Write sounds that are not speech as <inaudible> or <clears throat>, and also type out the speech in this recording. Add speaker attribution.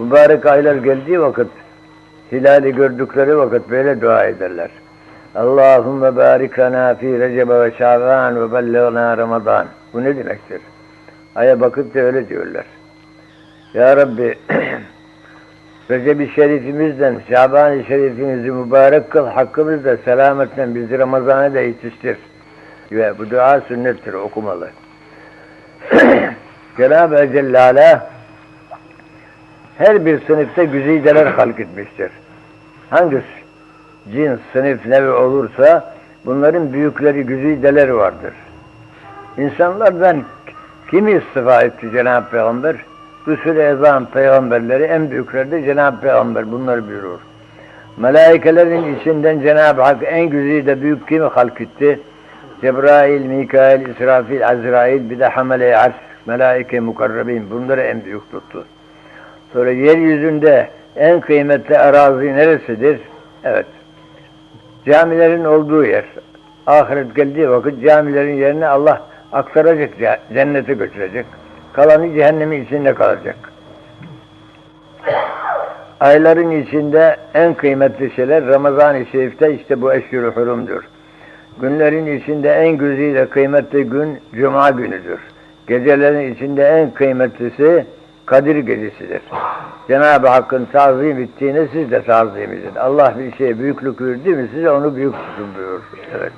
Speaker 1: mübarek aylar geldiği vakit, hilali gördükleri vakit böyle dua ederler. Allahümme barik lana fi Recebe ve Şaban ve belleğna Ramazan. Bu ne demektir? Aya bakıp da öyle diyorlar. Ya Rabbi <clears throat> Recep-i Şerifimizden, Şaban-ı Şerifimizi mübarek kıl, hakkımızda selametle bizi Ramazan'a da yetiştir. Ve bu dua sünnettir, okumalı. <clears throat> Cenab-ı Cellale her bir sınıfta güzideler halk etmiştir. Hangi cins, sınıf, nevi olursa bunların büyükleri, güzideler vardır. İnsanlardan kimi istifa etti Cenab-ı Peygamber? Rüsul-i Ezam peygamberleri en büyükleri de Cenab-ı Peygamber bunları buyurur. Melaikelerin içinden Cenab-ı Hak en güzide büyük kimi halk etti? Cebrail, Mikail, İsrafil, Azrail bir de Hamele-i Arş, Melaike mukarrabin bunları en büyük tuttu. Sonra yeryüzünde en kıymetli arazi neresidir? Evet. Camilerin olduğu yer. Ahiret geldiği vakit camilerin yerine Allah aktaracak, cennete götürecek. Kalanı cehennemin içinde kalacak. Ayların içinde en kıymetli şeyler Ramazan-ı Şerif'te işte bu eşhur hurumdur. Günlerin içinde en güzide kıymetli gün Cuma günüdür. Gecelerin içinde en kıymetlisi Kadir gecesidir. Cenab-ı Hakk'ın tazim ettiğini siz de tazim edin. Allah bir şeye büyüklük verdi mi size onu büyük tutun buyurur. Evet.